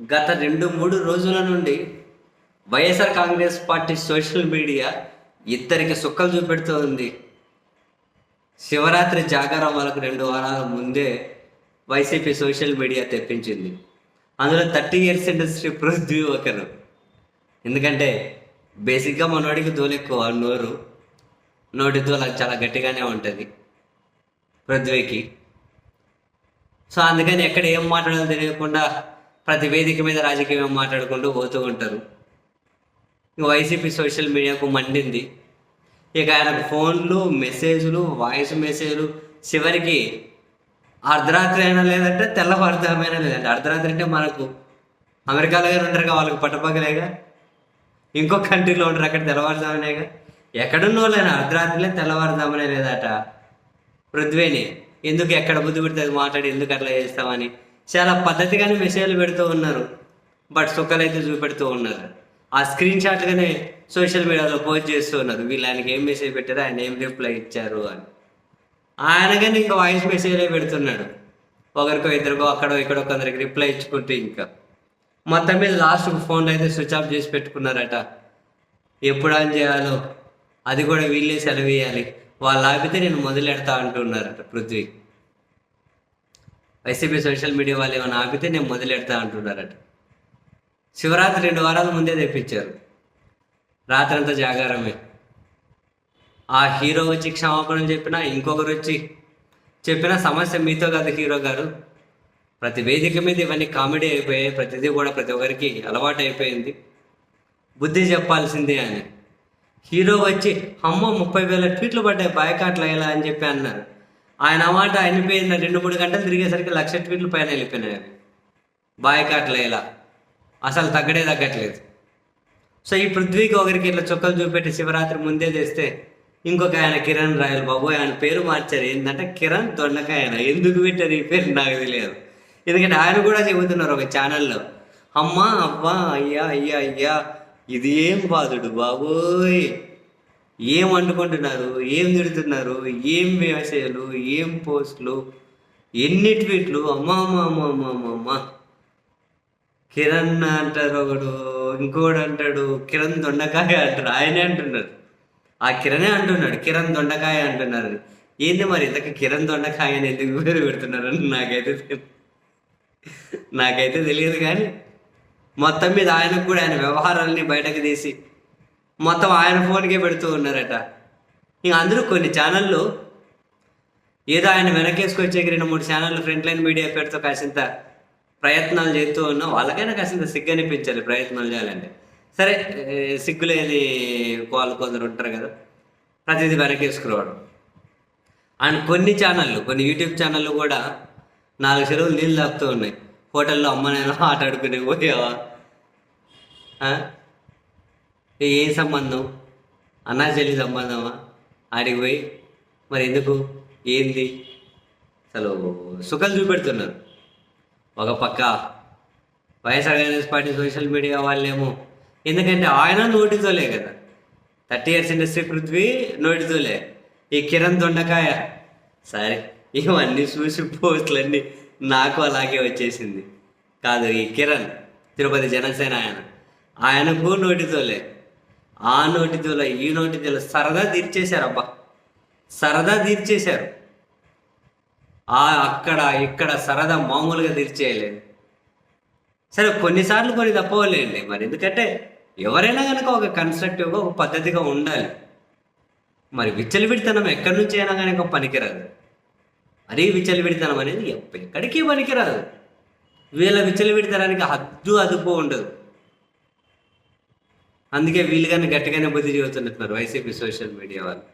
గత రెండు మూడు రోజుల నుండి YSR Congress party social media ఇద్దరికి సుక్కలు చూపెడుతూ ఉంది. శివరాత్రి జాగారం వాళ్ళకు రెండు వారాల ముందే వైసీపీ సోషల్ మీడియా తెప్పించింది. అందులో థర్టీ ఇయర్స్ ఇండస్ట్రీ పృథ్వీ ఒకరు. ఎందుకంటే బేసిక్గా మనోడికి దోలెక్కువ నోరు. నోటి దోల చాలా గట్టిగానే ఉంటుంది పృథ్వీకి సో అందుకని ఎక్కడ ఏం మాట్లాడాలో తెలియకుండా ప్రతి వేదిక మీద రాజకీయం మాట్లాడుకుంటూ పోతూ ఉంటారు. వైసీపీ సోషల్ మీడియాకు మండింది. ఇక ఆయనకు ఫోన్లు మెసేజ్లు వాయిస్ మెసేజ్లు చివరికి అర్ధరాత్రి అయినా లేదంటే తెల్లవారుజామైనా లేదంటే అర్ధరాత్రి అంటే మనకు అమెరికాలో గారు ఉంటారు కదా, వాళ్ళకి పట్టపగలేగా. ఇంకో కంట్రీలో ఉంటారు అక్కడ తెల్లవారుజామునేగా. ఎక్కడున్న వాళ్ళైనా అర్ధరాత్రిలే తెల్లవారుజామునే లేదట. పృథ్వీని ఎందుకు ఎక్కడ బుద్ధి పెడితే అది మాట్లాడి ఎందుకు అట్లా చేస్తామని చాలా పద్ధతిగానే మెసేజ్లు పెడుతూ ఉన్నారు. బట్ సుక్కలైతే చూపెడుతూ ఉన్నారు. ఆ స్క్రీన్ షాట్గానే సోషల్ మీడియాలో పోస్ట్ చేస్తూ ఉన్నారు. వీళ్ళు ఆయనకి ఏం మెసేజ్ పెట్టారు? ఆయన ఏం రిప్లై ఇచ్చారు అని. ఆయన కానీ ఇంకా వాయిస్ మెసేజ్లే పెడుతున్నాడు. ఒకరికో ఇద్దరికో అక్కడో ఇక్కడో కొందరికి రిప్లై ఇచ్చుకుంటూ ఇంకా. మొత్తం మీద లాస్ట్ ఫోన్లో అయితే స్విచ్ ఆఫ్ చేసి పెట్టుకున్నారట. ఎప్పుడు ఆన్ చేయాలో అది కూడా వీళ్ళే సెలవు ఇవ్వాలి వాళ్ళు ఆపితే నేను మొదలెడతా అంటున్నారట పృథ్వీ. వైసీపీ సోషల్ మీడియా వాళ్ళు ఏమైనా ఆపితే నేను మొదలెడతా అంటున్నారట. శివరాత్రి రెండు వారాల ముందే తెప్పించారు. రాత్రంతా జాగారమే. ఆ హీరో వచ్చి క్షమాపణలు చెప్పినా ఇంకొకరు వచ్చి చెప్పిన సమస్య మీతో కదా హీరో గారు. ప్రతి వేదిక మీద ఇవన్నీ కామెడీ అయిపోయాయి ప్రతిదీ కూడా ప్రతి ఒక్కరికి అలవాటు అయిపోయింది. బుద్ధి చెప్పాల్సిందే అని. హీరో వచ్చి అమ్మ ముప్పై వేల ట్వీట్లు పడ్డాయి బాయకాట్లు ఎలా అని చెప్పి అన్నారు. ఆయన మాట అయిపోయిన రెండు మూడు గంటలు తిరిగేసరికి లక్ష ట్వీట్లు పైన వెళ్ళిపోయినాయి. అవి బాయ్కాట్లు అసలు తగ్గడే తగ్గట్లేదు. సో ఈ పృథ్వీకి ఒకరికి ఇట్లా చుక్కలు చూపెట్టి శివరాత్రి ముందే తెస్తే ఇంకొక ఆయన కిరణ్ రాయల్ బాబు ఆయన పేరు మార్చారు. ఏంటంటే కిరణ్ తొండకాయన ఎందుకు పెట్టారు ఈ పేరు నాకు తెలియదు. ఎందుకంటే ఆయన కూడా చెబుతున్నారు ఒక ఛానల్లో. అమ్మా అబ్బా అయ్యా అయ్యా అయ్యా ఇది ఏం బాధుడు బాబోయ్. ఏం వండుకుంటున్నారు? ఏం తిడుతున్నారు? ఏం వ్యవసాయాలు? ఏం పోస్టులు? ఎన్ని ట్వీట్లు? అమ్మా అమ్మా అమ్మా అమ్మా అమ్మా అమ్మా. కిరణ్ అంటారు ఒకడు ఇంకోడు అంటాడు కిరణ్ దొండకాయ అంటారు. ఆయనే అంటున్నారు. ఆ కిరణే అంటున్నాడు. కిరణ్ దొండకాయ అంటున్నారు. ఏంది మరి ఇంతకు కిరణ్ దొండకాయ అని ఎందుకు పేరు పెడుతున్నారు అని నాకైతే నాకైతే తెలియదు కానీ మొత్తం మీద ఆయనకు కూడా ఆయన వ్యవహారాలని బయటకు తీసి మొత్తం ఆయన ఫోన్కే పెడుతూ ఉన్నారట. ఇంక అందరూ కొన్ని ఛానళ్ళు ఏదో ఆయన వెనకేసుకొచ్చే రెండు మూడు ఛానళ్ళు ఫ్రంట్ లైన్ మీడియా పేరుతో కాసింత ప్రయత్నాలు చేస్తూ ఉన్నాం వాళ్ళకైనా కాసింత సిగ్గు అనిపించాలి ప్రయత్నాలు చేయాలంటే. సరే సిగ్గులేని వాళ్ళు కొందరు ఉంటారు కదా ప్రతిదీ వెనకేసుకురావడం అండ్ కొన్ని ఛానళ్ళు కొన్ని యూట్యూబ్ ఛానళ్ళు కూడా నాలుగు చెరువులు నీళ్ళు తాపుతూ ఉన్నాయి. హోటల్లో అమ్మ నేను ఆట ఆడుకునే పోయావా? ఏ ఏం సంబంధం? అన్నా చెల్లి సంబంధమా? ఆడికి పోయి మరి ఎందుకు? ఏంది? అసలు సుఖాలు చూపెడుతున్నారు. ఒక పక్క YSR Congress party social media వాళ్ళేమో ఎందుకంటే ఆయన నోటితోలే కదా. థర్టీ ఇయర్స్ ఇండస్ట్రీ పృథ్వీ నోటితోలే. ఈ కిరణ్ దొండకాయ సరే ఇవన్నీ చూసి పోస్టులన్నీ నాకు అలాగే వచ్చేసింది. కాదు ఈ కిరణ్ తిరుపతి జనసేన ఆయన. ఆయనకు నోటితోలే. ఆ నోటితోలే ఈ నోటితోలే సరదా తీర్చేశారు అబ్బా. సరదా తీర్చేశారు. ఆ అక్కడ ఇక్కడ సరదా మామూలుగా తీర్చేయలేదు. సరే కొన్నిసార్లు కొన్ని తప్పవలేండి. మరి ఎందుకంటే ఎవరైనా కనుక ఒక కన్స్ట్రక్టివ్గా ఒక పద్ధతిగా ఉండాలి. మరి విచ్చలవిడితనం ఎక్కడి నుంచి అయినా కనుక పనికిరాదు. మరీ విచ్చలవిడితనం అనేది ఎప్ప- ఎక్కడికి పనికిరాదు. వీళ్ళ విచ్చలవిడితనానికి హద్దు అదుపు ఉండదు. అందుకే వీళ్ళుగానే గట్టిగానే బుద్ధి చెబుతున్నట్టున్నారు వైసీపీ సోషల్ మీడియా వాళ్ళు.